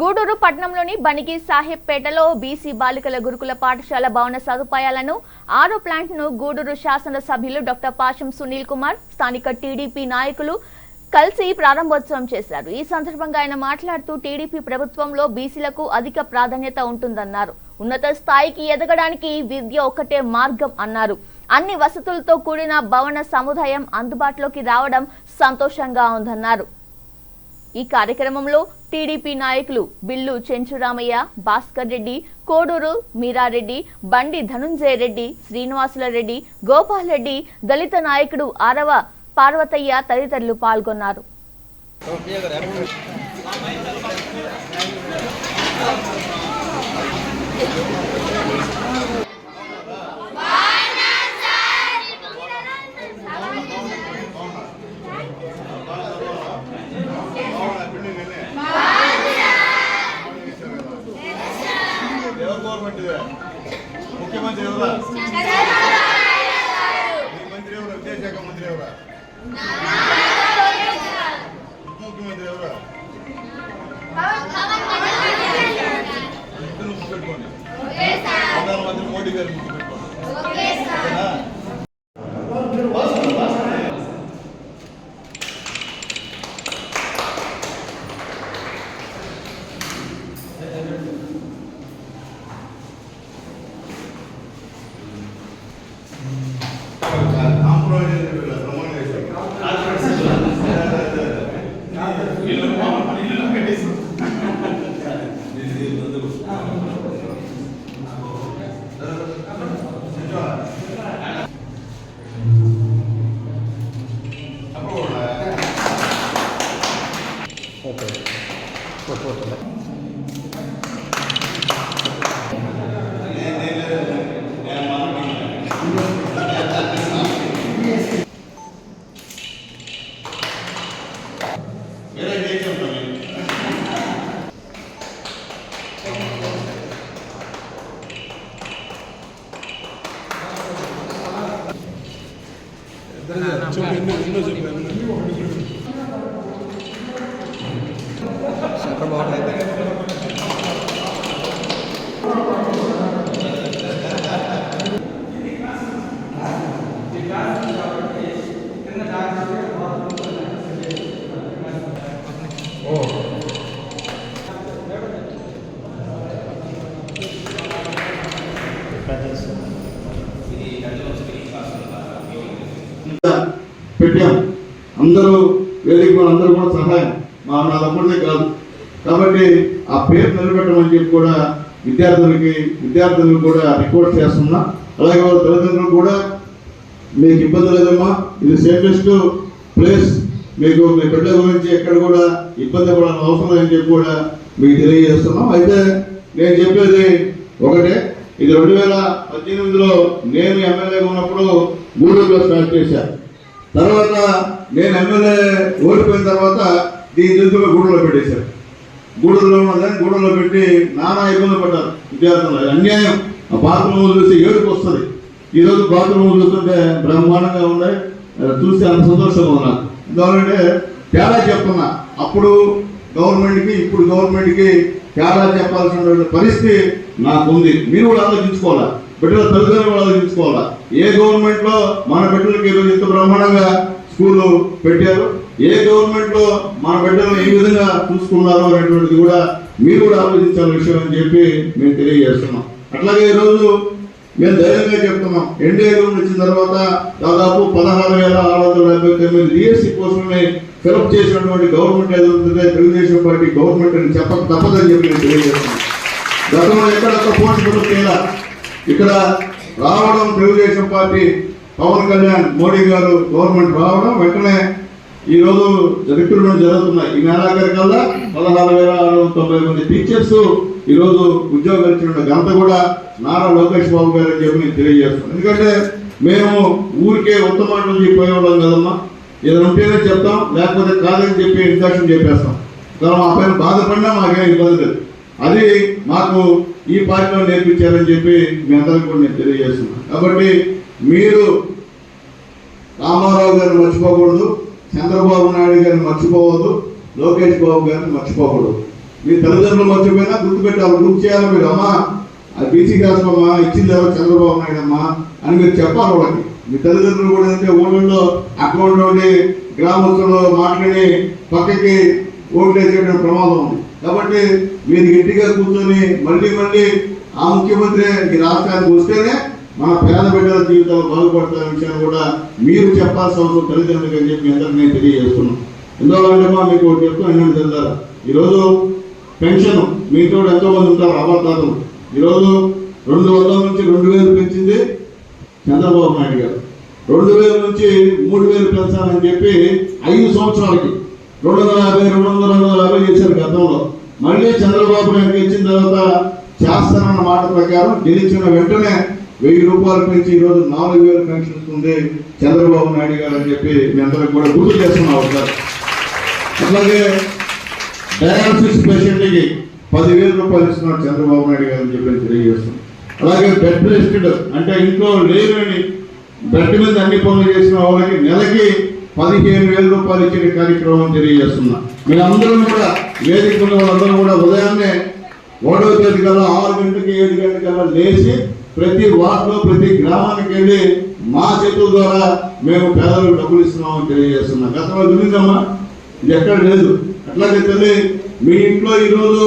గూడూరు పట్టణంలోని బనికి సాహెబ్ పేటలో బీసీ బాలికల గురుకుల పాఠశాల భవన సదుపాయాలను ఆరో ప్లాంట్ను గూడూరు శాసన సభ్యులు డాక్టర్ పాషం సునీల్ కుమార్ స్థానిక టీడీపీ నాయకులు కలిసి ప్రారంభోత్సవం చేశారు. ఈ సందర్భంగా ఆయన మాట్లాడుతూ టీడీపీ ప్రభుత్వంలో బీసీలకు అధిక ప్రాధాన్యత ఉంటుందన్నారు. ఉన్నత స్థాయికి ఎదగడానికి విద్య ఒకటే మార్గం అన్నారు. అన్ని వసతులతో కూడిన భవన సముదాయం అందుబాటులోకి రావడం సంతోషంగా ఉందన్నారు. ఈ కార్యక్రమంలో టీడీపీ నాయకులు బిల్లు చెంచురామయ్య భాస్కర్ రెడ్డి కోడూరు మీరారెడ్డి బండి ధనుంజయ రెడ్డి శ్రీనివాసుల రెడ్డి గోపాల్ రెడ్డి దళిత నాయకుడు ఆరవ పార్వతయ్య తదితరులు పాల్గొన్నారు. ఎవరు గవర్నమెంట్ ఇది? ముఖ్యమంత్రి ఎవరా? ఈ మంత్రి ఎవరు? విద్యాశాఖ మంత్రి ఎవరా? చంద్రబాబు ఇది కళ్ళు వచ్చి పెట్టాం. అందరూ వేదిక అందరూ కూడా సహాయం. మా నా తమ్ముడిదే కాదు. కాబట్టి ఆ పేరు నిలబెట్టమని చెప్పి కూడా విద్యార్థులకి విద్యార్థులకు కూడా రికార్డ్ చేస్తున్నా. అలాగే వాళ్ళ తల్లిదండ్రులు కూడా మీకు ఇబ్బంది లేదమ్మా. ఇది సేఫెస్ట్ ప్లేస్. మీకు మీ బిడ్డ గురించి ఎక్కడ కూడా ఇబ్బంది పడాల్సిన అవసరం లేని చెప్పి కూడా మీకు తెలియజేస్తున్నాం. అయితే నేను చెప్పేది ఒకటే. ఇది రెండు వేల పద్దెనిమిదిలో నేను ఎమ్మెల్యేగా ఉన్నప్పుడు గూడూరులో స్టార్ట్ చేశాను తర్వాత నేను ఎమ్మెల్యే ఓడిపోయిన తర్వాత దీని తెలుసులో గూడలో పెట్టేశారు. గూడలో ఉన్నదని గూడూరులో పెట్టి నానా ఇబ్బంది పడ్డారు విద్యార్థులు. అన్యాయం. ఆ బాత్రూమ్ చూసి ఏడుపు వస్తుంది. ఈ రోజు బాత్రూమ్ చూస్తుంటే బ్రహ్మాండంగా ఉన్నాయి చూసి చూస్తే అంత సంతోషంగా ఉన్నా ఎందుకంటే తేడా చెప్తున్నా. అప్పుడు గవర్నమెంట్కి ఇప్పుడు గవర్నమెంట్కి తేడా చెప్పాల్సిన పరిస్థితి నాకుంది మీరు కూడా ఆలోచించుకోవాలి? బిడ్డల తల్లిదండ్రులు వాళ్ళు ఆలోచించుకోవాలా ఏ గవర్నమెంట్లో మన బిడ్డలకి ఈరోజు ఇంత బ్రహ్మాండంగా స్కూళ్ళు పెట్టారు? ఏ గవర్నమెంట్లో మన బిడ్డలను ఏ విధంగా చూసుకున్నారో అనేటువంటిది కూడా మీరు కూడా ఆలోచించాల్సిన విషయం అని చెప్పి మేము తెలియజేస్తున్నాం. అట్లాగే ఈరోజు మేము ధైర్యంగా చెప్తున్నాం. ఎన్డీఏ గవర్నమెంట్ వచ్చిన తర్వాత దాదాపు పదహారు వేల ఆరు వందల డెబ్బై తొమ్మిది డిఎస్సి పోస్టులని ఫిలప్ చేసినటువంటి గవర్నమెంట్ ఏదో తెలుగుదేశం పార్టీ గవర్నమెంట్ అని చెప్పక తప్పదని చెప్పి నేను తెలియజేస్తున్నాను. గతంలో ఎక్కడ ఒక్క పోస్ట్ ఫిలప్ చేయాల ఇక్కడ రావడం తెలుగుదేశం పార్టీ పవన్ కళ్యాణ్ మోడీ గారు గవర్నమెంట్ రావడం వెంటనే ఈ రోజు రిక్రూట్మెంట్ జరుగుతున్నాయి. ఈ నెలాఖరు కల్లా పదహారు వేల ఆరు వందల తొంభై మంది టీచర్స్ ఈ రోజు ఉద్యోగాలు ఇచ్చిన ఘనత కూడా నారా లోకేష్ బాబు గారు అని చెప్పి నేను తెలియజేస్తున్నాను ఎందుకంటే మేము ఊరికే ఉత్తమాటలు చెప్పేవాళ్ళం కదమ్మా. ఏదైనా ఉంటేనే చెప్తాం లేకపోతే కాదని చెప్పి ఇంజక్షన్ చెప్పేస్తాం. కానీ మా పైన బాధపడినా మాకేం ఇబ్బంది లేదు. అది మాకు ఈ పార్టీలో నేర్పించారని చెప్పి మీ అందరికి కూడా నేను తెలియజేస్తున్నాను. కాబట్టి మీరు రామారావు గారిని మర్చిపోకూడదు చంద్రబాబు నాయుడు గారిని మర్చిపోవద్దు లోకేష్ బాబు గారిని మర్చిపోకూడదు. మీ తల్లిదండ్రులు మర్చిపోయినా గుర్తుపెట్టాలి గుర్తు చేయాలి మీరు. అమ్మా అది బీసీ కాస్ట్ అమ్మా ఇచ్చింది ఎవరు? చంద్రబాబు నాయుడు అమ్మా అని మీరు చెప్పాలి వాళ్ళకి. మీ తల్లిదండ్రులు కూడా ఏంటంటే ఊళ్ళో అకౌంట్ ఉండి గ్రామస్తులు మాట్లాడి పక్కకి ఓట్లు ప్రమాదం ఉంది. కాబట్టి మీరు గట్టిగా కూర్చొని మళ్ళీ మళ్ళీ ఆ ముఖ్యమంత్రి ఈ రాష్ట్రానికి వస్తేనే మన పేద బిడ్డల జీవితాలు బాగుపడతారనే విషయాన్ని కూడా మీరు చెప్పాల్సిన అవసరం తల్లిదండ్రులకు అని చెప్పి మీ అందరికీ నేను తెలియజేస్తున్నాను. ఎందువల్ల మీకు ఒకటి చెప్తాను ఏంటంటే ఈరోజు పెన్షన్ మీతో ఎంతోమంది ఉంటారు అబద్ధాలు. ఈరోజు రెండు వందల నుంచి రెండు వేలు పెంచింది చంద్రబాబు నాయుడు గారు. రెండు వేల నుంచి మూడు వేలు పెంచాలని చెప్పి ఐదు సంవత్సరాలకి రెండు వందల యాభై రెండు వందల రెండు వందల యాభై చేశారు గతంలో. మళ్ళీ చంద్రబాబు నాయుడు ఇచ్చిన తర్వాత చేస్తానన్న మాట ప్రకారం గెలిచిన వెంటనే వెయ్యి రూపాయలు పెంచి ఈరోజు నాలుగు వేలు పెన్షన్ చంద్రబాబు నాయుడు గారు అని చెప్పి మీ అందరికి కూడా గుర్తు చేస్తున్నాం సార్ అట్లాగే డయాలసిస్ పేషెంట్కి పదివేల రూపాయలు ఇస్తున్నాడు చంద్రబాబు నాయుడు గారు అని చెప్పి తెలియజేస్తున్నాం అలాగే బెడ్ రెస్టెడ్ అంటే ఇంట్లో లేని బెడ్ మీద అన్ని పనులు చేసిన వాళ్ళకి నెలకి పదిహేను వేల రూపాయలు ఇచ్చిన కార్యక్రమం తెలియజేస్తున్నా. మీరందరూ కూడా వేదిక వాళ్ళందరూ కూడా ఉదయాన్నే ఒకటో తేదీ కల్లా ఆరు గంటలకి ఏడు గంటలకల్లా లేచి ప్రతి వార్డులో ప్రతి గ్రామానికి వెళ్ళి మా చేతుల ద్వారా మేము పేదలకు డబ్బులు ఇస్తున్నామని తెలియజేస్తున్నాం. గతంలో చూసిందమ్మా ఇది ఎక్కడ లేదు. అట్లాగే తల్లి మీ ఇంట్లో ఈరోజు